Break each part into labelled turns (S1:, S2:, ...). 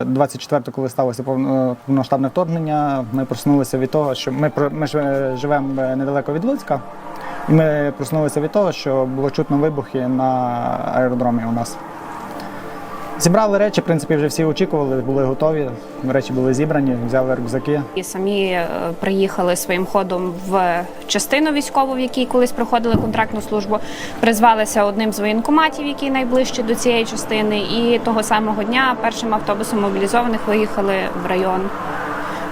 S1: 24 коли сталося повномасштабне вторгнення, ми проснулися від того, що ми, ми живемо недалеко від Луцька. І ми проснулися від того, що було чутно вибухи на аеродромі у нас. Зібрали речі, в принципі, вже всі очікували, були готові. Речі були зібрані, взяли рюкзаки.
S2: І самі е, приїхали своїм ходом в частину військову, в якій колись проходили контрактну службу. Призвалися одним з воєнкоматів, який найближче до цієї частини. І того самого дня першим автобусом мобілізованих виїхали в район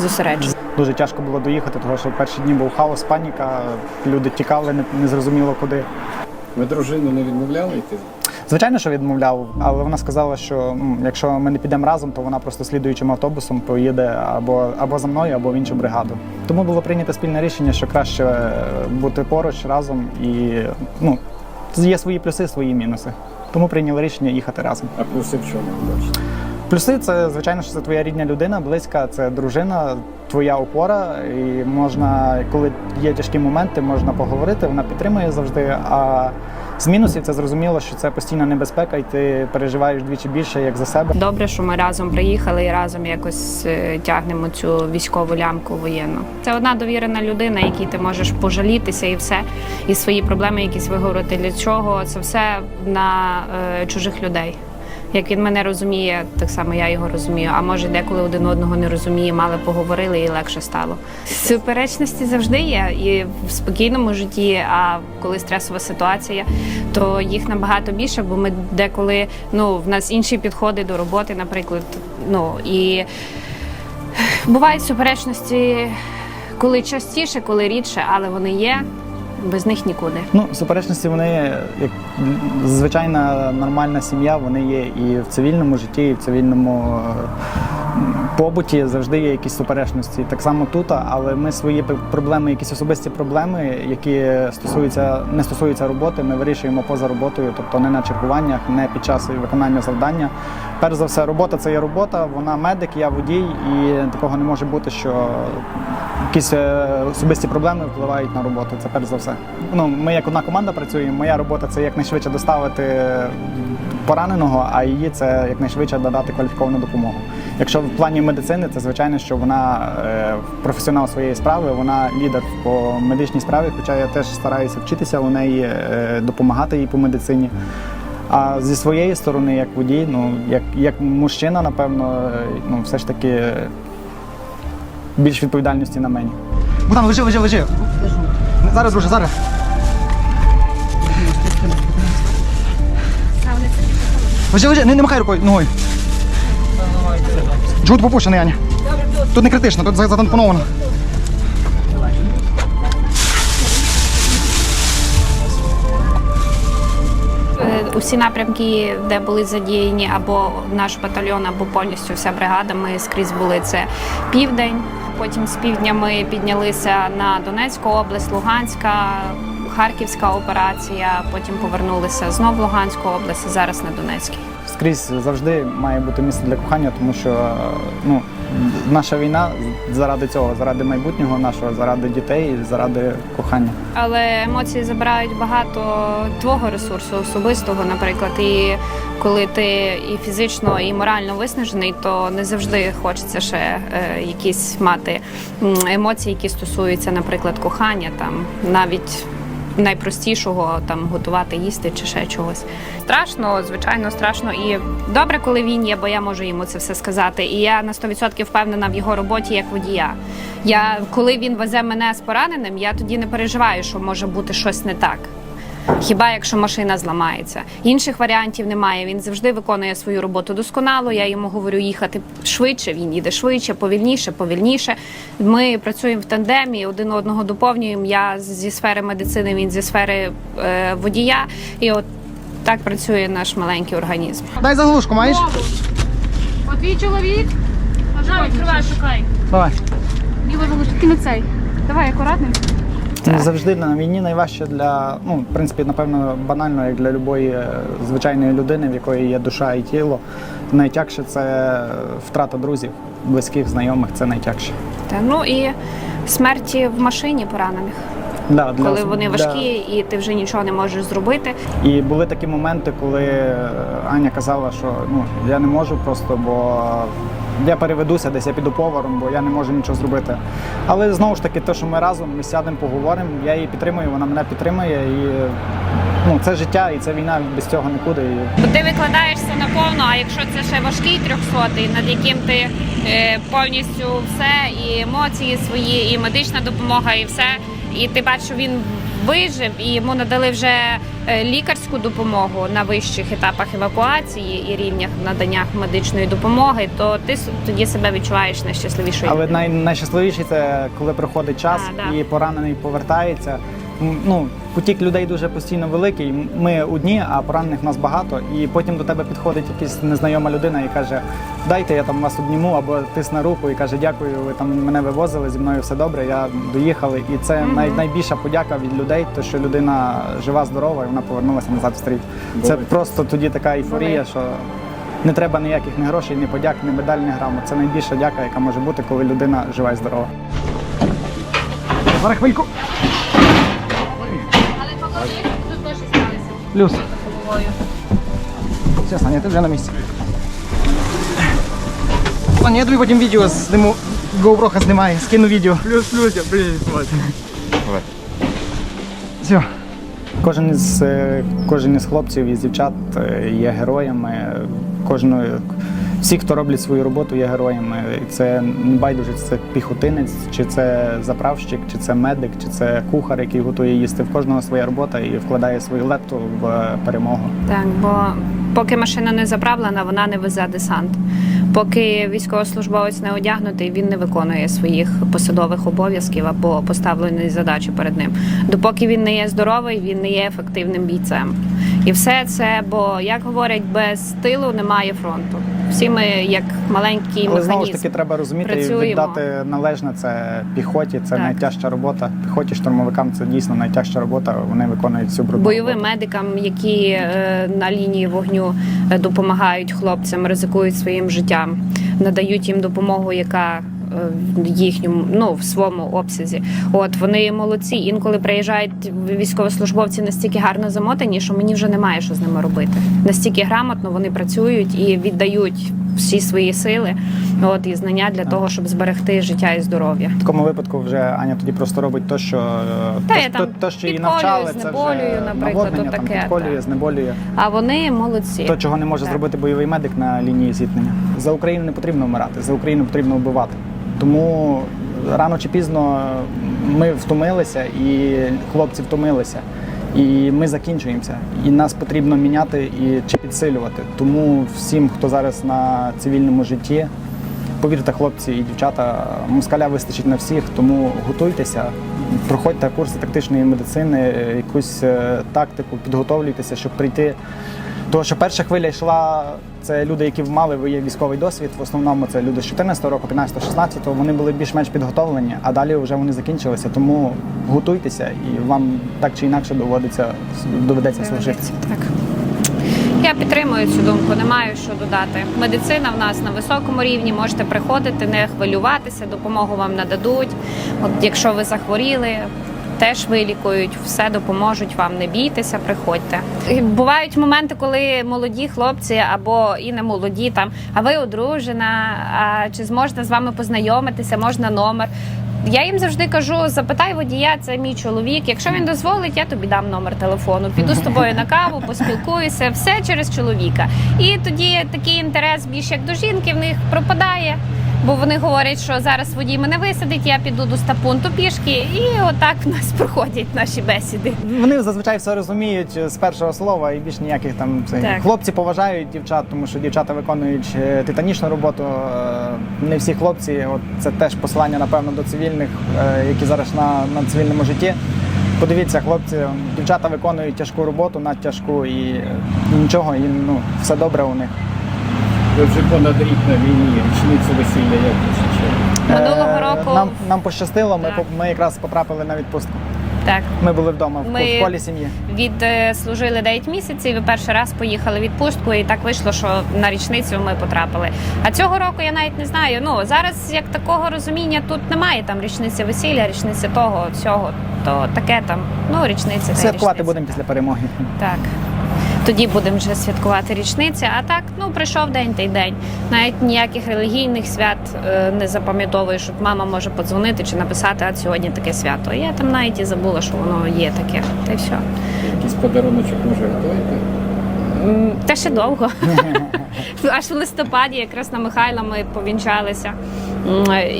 S2: зосередження.
S1: Дуже тяжко було доїхати, тому що в перші дні був хаос, паніка, люди тікали, не, не зрозуміло куди.
S3: Ви дружину не відмовляли йти?
S1: Звичайно, що відмовляв, але вона сказала, що якщо ми не підемо разом, то вона просто слідуючим автобусом поїде або, або за мною, або в іншу бригаду. Тому було прийнято спільне рішення, що краще е, бути поруч разом і ну, є свої плюси, свої мінуси. Тому прийняли рішення їхати разом.
S3: А плюси в чому бачите?
S1: Плюси це звичайно, що це твоя рідня людина, близька, це дружина, твоя опора. І можна, коли є тяжкі моменти, можна поговорити, вона підтримує завжди. А з мінусів це зрозуміло, що це постійна небезпека, і ти переживаєш двічі більше як за себе.
S2: Добре, що ми разом приїхали і разом якось е, тягнемо цю військову лямку воєнну. Це одна довірена людина, якій ти можеш пожалітися і все, і свої проблеми якісь виговорити. Для чого це все на е, чужих людей. Як він мене розуміє, так само я його розумію. А може, деколи один одного не розуміємо, але поговорили і легше стало. Суперечності завжди є і в спокійному житті. А коли стресова ситуація, то їх набагато більше, бо ми деколи ну в нас інші підходи до роботи, наприклад. Ну і бувають суперечності, коли частіше, коли рідше, але вони є. Без них нікуди.
S1: Ну, суперечності вони як звичайна нормальна сім'я, вони є і в цивільному житті, і в цивільному е, побуті завжди є якісь суперечності. Так само тут, але ми свої проблеми, якісь особисті проблеми, які стосуються не стосуються роботи, ми вирішуємо поза роботою, тобто не на чергуваннях, не під час виконання завдання. Перш за все, робота це є робота, вона медик, я водій, і такого не може бути, що якісь е, особисті проблеми впливають на роботу. Це перш за все. Ну, ми як одна команда працюємо. Моя робота це якнайшвидше доставити пораненого, а її це якнайшвидше додати кваліфіковану допомогу. Якщо в плані медицини, це звичайно, що вона е, професіонал своєї справи, вона лідер по медичній справі, хоча я теж стараюся вчитися у неї, е, допомагати їй по медицині. А зі своєї сторони, як водій, ну як, як мужчина, напевно, е, ну все ж таки більш відповідальності на мені. Богдан, лежи, лежи, лежи. Зараз, друже, зараз. Лежи, лежи, не, не махай рукою, ногою. Джут попущений, Аня. Тут не критично, тут за- затампоновано.
S2: Е, Усі напрямки, де були задіяні або наш батальйон, або повністю вся бригада, ми скрізь були це південь. Потім з півдня ми піднялися на Донецьку область, Луганська, Харківська операція. Потім повернулися знов в Луганську область, зараз на Донецькій.
S1: Скрізь завжди має бути місце для кохання, тому що е, ну, наша війна заради цього, заради майбутнього нашого, заради дітей, заради кохання.
S2: Але емоції забирають багато твого ресурсу особистого, наприклад. І коли ти і фізично, і морально виснажений, то не завжди хочеться ще е, якісь мати емоції, які стосуються, наприклад, кохання, там навіть. Найпростішого там готувати, їсти чи ще чогось. Страшно, звичайно, страшно. І добре, коли він є, бо я можу йому це все сказати. І я на 100% впевнена в його роботі як водія. Я коли він везе мене з пораненим, я тоді не переживаю, що може бути щось не так. Хіба якщо машина зламається? Інших варіантів немає. Він завжди виконує свою роботу досконало. Я йому говорю їхати швидше. Він їде швидше, повільніше, повільніше. Ми працюємо в тандемі, один одного доповнюємо. Я зі сфери медицини, він зі сфери е, водія. І от так працює наш маленький організм.
S1: Дай заглушку, маєш?
S4: От твій чоловік. Ой, відкривай, шукай.
S1: Давай.
S4: Біло залишки не цей. Давай, акуратненько.
S1: Ну, Завжди на війні найважче для, ну, в принципі, напевно, банально, як для любої е, звичайної людини, в якої є душа і тіло. Найтягше це втрата друзів, близьких, знайомих це найтягше.
S2: Та, ну і смерті в машині поранених.
S1: Да, для
S2: коли вони важкі, і ти вже нічого не можеш зробити.
S1: І були такі моменти, коли Аня казала, що ну я не можу просто, бо я переведуся, десь я піду поваром, бо я не можу нічого зробити. Але знову ж таки, те, що ми разом, ми сядемо, поговоримо, я її підтримую, вона мене підтримує. І ну, це життя, і це війна без цього нікуди.
S2: Бо ти викладаєшся наповну, а якщо це ще важкий трьохсотий, над яким ти е, повністю все, і емоції свої, і медична допомога, і все, і ти бачиш, він вижив, і йому надали вже е, лікарську допомогу на вищих етапах евакуації і рівнях надання медичної допомоги, то ти тоді себе відчуваєш найщасливішою.
S1: Але най, найщасливіше це коли приходить час
S2: А, да.
S1: і поранений повертається. Ну, потік людей дуже постійно великий. Ми одні, а поранених нас багато. І потім до тебе підходить якась незнайома людина і каже: Дайте я там вас обніму, або тисне руку і каже, дякую, ви там мене вивозили, зі мною все добре. Я доїхали. І це най, найбільша подяка від людей, то що людина жива, здорова, і вона повернулася назад в стрій. Це просто тоді така ейфорія, що не треба ніяких ні грошей, ні подяк, ні медаль, ні грамот. Це найбільша дяка, яка може бути, коли людина жива і здорова. Зараз хвильку.
S4: Але покажи, тут теж сталися
S1: Плюс. Все, Саня, ти вже на місці. Саня, я тобі потім відео сниму. GoPro знімає, скину відео. Плюс, плюс, я блін, Все. Кожен із, е, кожен із хлопців і дівчат е, є героями. Кожної, всі, хто роблять свою роботу, є героями. Це не байдуже, чи це піхотинець, чи це заправщик, чи це медик, чи це кухар, який готує їсти. В кожного своя робота і вкладає свою лепту в перемогу.
S2: Так, бо поки машина не заправлена, вона не везе десант. Поки військовослужбовець не одягнутий, він не виконує своїх посадових обов'язків або поставленої задачі перед ним. Допоки він не є здоровий, він не є ефективним бійцем. І все це, бо як говорять, без тилу немає фронту. Всі ми як маленький
S1: Але знову ж таки треба розуміти і віддати належне це піхоті, це
S2: Так.
S1: найтяжча робота. Піхоті, штурмовикам це дійсно найтяжча робота. Вони виконують всю брудну
S2: бойовим
S1: роботу.
S2: медикам, які е, на лінії вогню е, допомагають хлопцям, ризикують своїм життям, надають їм допомогу, яка в їхньому ну в своєму обсязі. От вони молодці. Інколи приїжджають військовослужбовці настільки гарно замотані, що мені вже немає що з ними робити. Настільки грамотно вони працюють і віддають всі свої сили, от і знання для того, щоб зберегти життя і здоров'я.
S1: В такому випадку вже Аня тоді просто робить те, що е,
S2: Та
S1: то,
S2: я там
S1: то, що її навчали, це вже
S2: наприклад,
S1: наводнення,
S2: то
S1: там, підколює,
S2: так.
S1: знеболює.
S2: А вони молодці.
S1: То, чого не може
S2: Так.
S1: зробити бойовий медик на лінії зіткнення. За Україну не потрібно вмирати, за Україну потрібно вбивати. Тому рано чи пізно ми втомилися, і хлопці втомилися. І ми закінчуємося. І нас потрібно міняти і чи підсилювати. Тому всім, хто зараз на цивільному житті, повірте, хлопці і дівчата, москаля вистачить на всіх, тому готуйтеся, проходьте курси тактичної медицини, якусь е, тактику, підготовлюйтеся, щоб прийти тому що перша хвиля йшла, це люди, які мали військовий досвід. В основному це люди з 14 року, 15 16 вони були більш-менш підготовлені, а далі вже вони закінчилися. Тому готуйтеся і вам так чи інакше доводиться доведеться служити.
S2: Так. Я підтримую цю думку, не маю що додати. Медицина в нас на високому рівні, можете приходити, не хвилюватися, допомогу вам нададуть. От якщо ви захворіли, теж вилікують, все допоможуть вам, не бійтеся, приходьте. Бувають моменти, коли молоді хлопці або і не молоді, там, а ви одружена, а чи зможете з вами познайомитися, можна номер. Я їм завжди кажу: запитай водія, це мій чоловік. Якщо він дозволить, я тобі дам номер телефону. Піду з тобою на каву, поспілкуюся, все через чоловіка. І тоді такий інтерес більш як до жінки в них пропадає. Бо вони говорять, що зараз водій мене висадить, я піду до стапунту пішки, і отак в нас проходять наші бесіди.
S1: Вони зазвичай все розуміють з першого слова і більш ніяких там цей.
S2: Так.
S1: хлопці поважають дівчат, тому що дівчата виконують е, титанічну роботу. Е, Не всі хлопці, от це теж послання, напевно, до цивільних, е, які зараз на, на цивільному житті. Подивіться, хлопці, дівчата виконують тяжку роботу, надтяжку і нічого, і ну все добре у них.
S3: Ви вже понад рік на війні, річницю весілля як зустрічали?
S2: Минулого
S1: Е,
S2: року
S1: нам, нам пощастило, ми,
S2: Так.
S1: по- ми якраз потрапили на відпустку.
S2: Так.
S1: Ми були вдома в-
S2: Ми-
S1: в колі сім'ї.
S2: Відслужили 9 місяців і перший раз поїхали в відпустку, і так вийшло, що на річницю ми потрапили. А цього року я навіть не знаю. Ну зараз як такого розуміння тут немає. Там річниця весілля, річниця того, всього. То таке там, ну річниця та й
S1: Святкувати
S2: річниця.
S1: будемо після перемоги.
S2: Так. Тоді будемо вже святкувати річниця. А так, ну прийшов день та й день. Навіть ніяких релігійних свят е, не запам'ятовую, що мама може подзвонити чи написати, а сьогодні таке свято. Я там навіть і забула, що воно є таке. Та й все.
S3: Якийсь подаруночок може готуєте?
S2: Та ще довго. Аж в листопаді, якраз на Михайла, ми повінчалися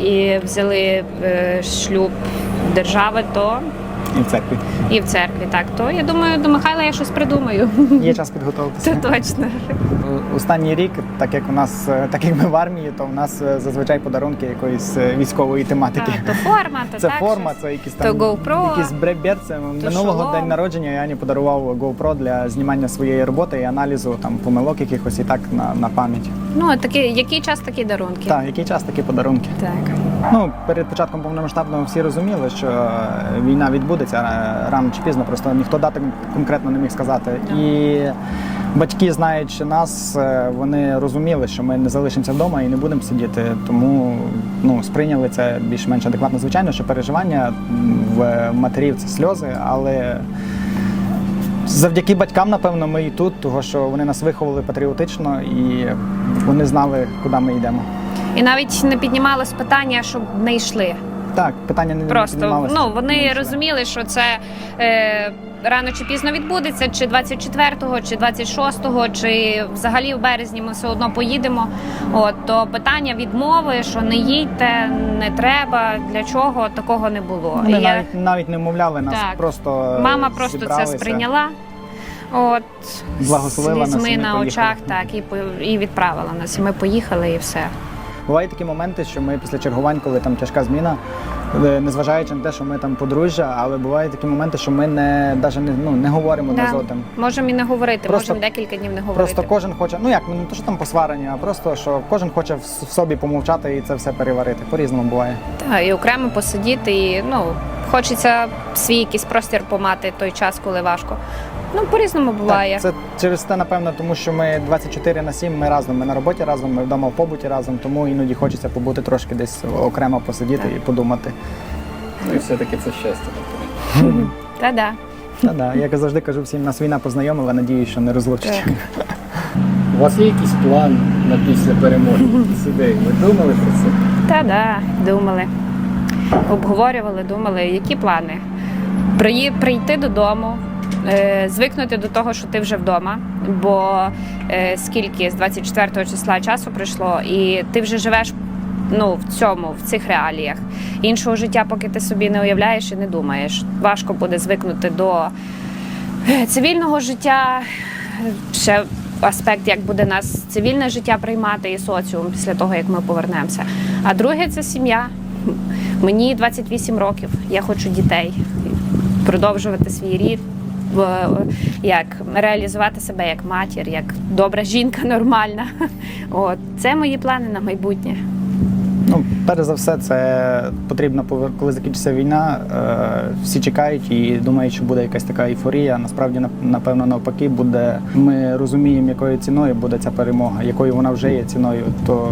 S2: і взяли е, шлюб держави, то
S1: І в церкві.
S2: і в церкві. Так, то я думаю, до Михайла я щось придумаю.
S1: Є час підготуватися.
S2: Це точно.
S1: Останній рік, так як у нас, е, так як ми в армії, то в нас е, зазвичай подарунки якоїсь е, військової тематики.
S2: Так, то форма, то
S1: Це
S2: так,
S1: форма,
S2: щось.
S1: це якісь
S2: То
S1: там
S2: GoPro,
S1: якийсь брейкберце. Минулого
S2: шолом.
S1: день народження я Ані подарував GoPro для знімання своєї роботи і аналізу там помилок якихось і так на, на пам'ять.
S2: Ну, такі, який час такі дарунки.
S1: Так, який час такі подарунки.
S2: Так.
S1: Ну, перед початком повномасштабного всі розуміли, що е, війна відбудеться е, рано чи пізно, просто ніхто дати конкретно не міг сказати. І батьки, знаючи нас, е, вони розуміли, що ми не залишимося вдома і не будемо сидіти. Тому ну, сприйняли це більш-менш адекватно. Звичайно, що переживання в матерів це сльози, але. Завдяки батькам, напевно, ми і тут, тому що вони нас виховали патріотично і вони знали, куди ми йдемо.
S2: І навіть не піднімалось питання, щоб не йшли.
S1: Так, питання не
S2: Просто
S1: піднімалося.
S2: ну вони розуміли, що це е, рано чи пізно відбудеться, чи 24-го, чи 26-го, чи взагалі в березні ми все одно поїдемо. От то питання відмови, що не їдьте, не треба, для чого такого не було.
S1: Вони
S2: я-
S1: навіть навіть не вмовляли нас,
S2: Так.
S1: просто е,
S2: Мама просто
S1: зібралися.
S2: це сприйняла. От
S1: Благословила нас,
S2: слізьми
S1: ми
S2: на
S1: поїхали.
S2: очах, так і і відправила нас. І ми поїхали, і все.
S1: Бувають такі моменти, що ми після чергувань, коли там тяжка зміна, е, незважаючи на те, що ми там подружжя, але бувають такі моменти, що ми не навіть не, ну, не говоримо
S2: Да.
S1: з одним.
S2: Можемо і не говорити,
S1: Просто-
S2: можемо декілька днів не говорити.
S1: Просто кожен хоче, ну як ну, не то, що там посварення, а просто що кожен хоче в в собі помовчати і це все переварити. По-різному буває.
S2: Так, і окремо посидіти, і ну хочеться свій якийсь простір помати той час, коли важко. Ну, по-різному буває.
S1: Так, це через те, напевно, тому що ми 24 на 7, ми разом. Ми на роботі разом, ми вдома в побуті разом, тому іноді хочеться побути трошки десь окремо посидіти
S2: Так.
S1: і подумати.
S3: Ну і все-таки це щастя.
S2: Та-да.
S1: Та да, як я завжди кажу всім, нас війна познайомила, надіюсь, що не розлучить.
S3: У вас є якийсь план на після перемоги? Ідеї? Ви думали про це?
S2: Та-да, думали. Обговорювали, думали, які плани. Прийти додому, е, звикнути до того, що ти вже вдома. Бо е, скільки з 24 числа часу пройшло, і ти вже живеш ну, в цьому, в цих реаліях. Іншого життя, поки ти собі не уявляєш і не думаєш. Важко буде звикнути до е, цивільного життя. Ще аспект, як буде нас цивільне життя приймати і соціум після того, як ми повернемося. А друге це сім'я. Мені 28 років. Я хочу дітей, продовжувати свій рід, як реалізувати себе як матір, як добра жінка нормальна. От це мої плани на майбутнє.
S1: Ну, перш за все, це потрібно, коли закінчиться війна, е, всі чекають і думають, що буде якась така ейфорія. Насправді, напевно, навпаки, буде. Ми розуміємо, якою ціною буде ця перемога, якою вона вже є ціною. То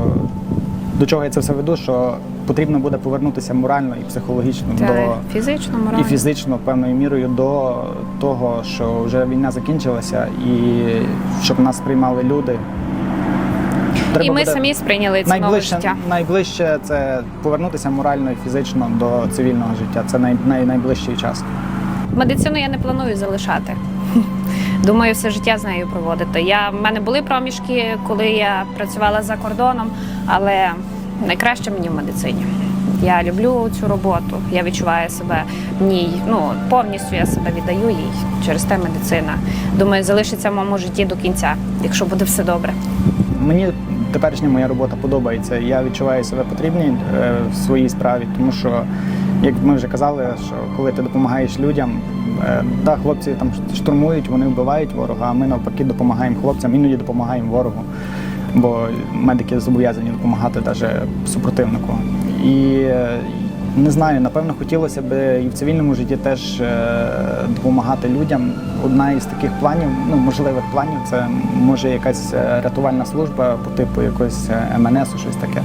S1: до чого я це все веду? Що потрібно буде повернутися морально і психологічно
S2: Та,
S1: до
S2: фізично,
S1: і фізично певною мірою до того, що вже війна закінчилася, і щоб нас приймали люди.
S2: І ми
S1: буде-
S2: самі сприйняли це нове життя.
S1: найближче це повернутися морально і фізично до цивільного життя. Це най, най, найближчий час.
S2: Медицину я не планую залишати. Думаю, все життя з нею проводити. Я, в мене були проміжки, коли я працювала за кордоном, але найкраще мені в медицині. Я люблю цю роботу, я відчуваю себе в ній. Ну, повністю я себе віддаю їй через те медицина. Думаю, залишиться в моєму житті до кінця, якщо буде все добре.
S1: Мені теперішня моя робота подобається. Я відчуваю себе потрібній е, в своїй справі, тому що, як ми вже казали, що коли ти допомагаєш людям, да, хлопці там штурмують, вони вбивають ворога, а ми навпаки допомагаємо хлопцям, іноді допомагаємо ворогу. Бо медики зобов'язані допомагати навіть супротивнику. І е, Не знаю, напевно, хотілося б і в цивільному житті теж е, допомагати людям. Одна із таких планів, ну можливих планів, це може якась е, рятувальна служба по типу якогось е, МНС, щось таке.